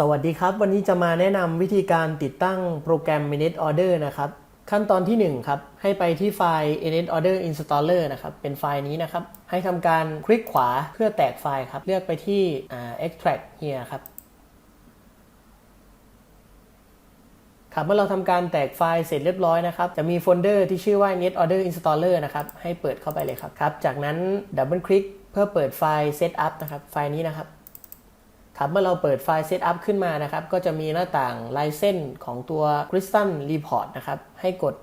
สวัสดีครับ วันนี้จะมาแนะนำวิธีการติดตั้งโปรแกรม Minute Order นะครับ ขั้นตอนที่ 1 ครับ ให้ไปที่ไฟล์ Minute Order Installer นะครับ เป็นไฟล์นี้นะครับ ให้ทำการคลิกขวาเพื่อแตกไฟล์ครับ เลือกไปที่อ่า extract here ครับครับเมื่อเราทำการแตกไฟล์เสร็จเรียบร้อยนะครับ จะมีโฟลเดอร์ที่ชื่อว่า net order installer นะครับ ให้เปิดเข้าไปเลยครับครับ จากนั้นดับเบิลคลิกเพื่อเปิดไฟล์ setup นะครับ ไฟล์นี้นะครับ ครับเมื่อเราเปิดไฟล์ setup ขึ้นมานะครับ ก็จะมีหน้าต่างลายเส้นของตัว Crystal Report นะครับ ให้กด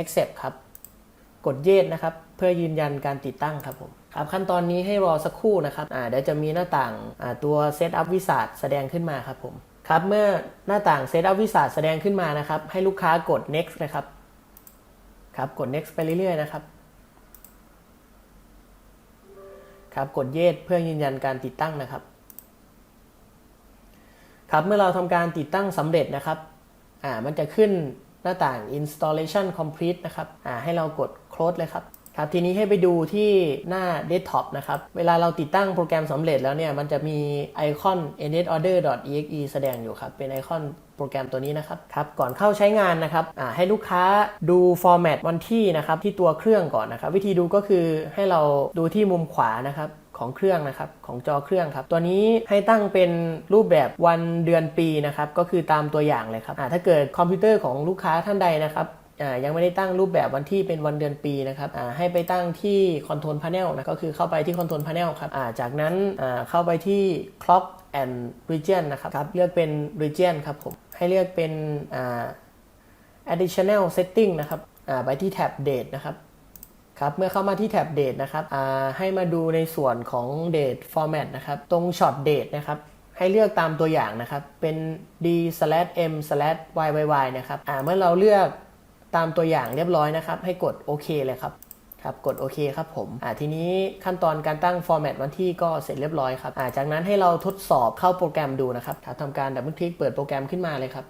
accept ครับ กด yes นะครับ เพื่อยืนยันการติดตั้งครับผมครับขั้นตอนนี้ให้รอสักครู่นะครับเดี๋ยวจะมีหน้าต่างตัว setup วิสาแสดงขึ้นมาครับผมครับเมื่อหน้าต่าง setup วิสาแสดงขึ้นมานะครับ ให้ลูกค้ากด next นะครับครับกด next ไปเรื่อยๆนะครับครับกด yes เพื่อยืนยันการติดตั้งนะครับ ครับเมื่อเราทำการติดตั้งสำเร็จนะครับอ่ามันจะขึ้นหน้าต่าง installation complete นะครับอ่าให้เรากด close เลยครับครับทีนี้ให้ไปดูที่หน้า desktop นะครับ เวลาเราติดตั้งโปรแกรมสำเร็จแล้วเนี่ย มันจะมีไอคอน netorder.exe แสดงอยู่ครับ เป็นไอคอนโปรแกรมตัวนี้นะครับครับก่อนเข้าใช้งานนะครับอ่าให้ลูกค้าดู format วันที่นะครับที่ตัวเครื่องก่อนนะครับ วิธีดูก็คือให้เราดูที่มุมขวานะครับ ของเครื่องนะครับของจอเครื่องครับตัวนี้ให้ตั้งเป็นรูปแบบวันเดือนปีนะครับก็คือตามตัวอย่างเลยครับถ้าเกิดคอมพิวเตอร์ของลูกค้าท่านใดนะครับยังไม่ได้ตั้งรูปแบบวันที่เป็นวันเดือนปีนะครับให้ไปตั้งที่ Control Panel นะก็คือเข้าไปที่ Control Panel ครับจากนั้นเข้าไปที่ Clock and Region นะครับรบเลือกเป็น Region ครับผมให้เลือกเป็น additional setting นะครับไปที่แท็บ date นะครับ ครับเมื่อเข้ามาที่แท็บ date นะครับให้มาดูในส่วนของ date format นะครับ ตรง short date นะครับให้เลือกตามตัวอย่างนะครับ เป็น d m yy นะครับเมื่อเราเลือกตามตัวอย่างเรียบร้อยนะครับ ให้กดโอเคเลยครับครับกดโอเคครับผมอ่าทีนี้ขั้นตอนการตั้ง format วันที่ก็เสร็จเรียบร้อยครับอ่าจากนั้นให้เราทดสอบเข้าโปรแกรมดูนะครับครับทำการดับเบิลคลิกเปิดโปรแกรมขึ้นมาเลยครับ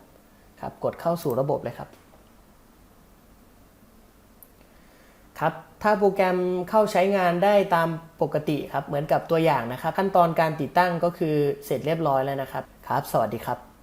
ครับ กดเข้าสู่ระบบเลยครับ ครับ ถ้าโปรแกรมเข้าใช้งานได้ตามปกติครับเหมือนกับตัวอย่างนะครับ ขั้นตอนการติดตั้งก็คือเสร็จเรียบร้อยแล้วนะครับครับ สวัสดีครับ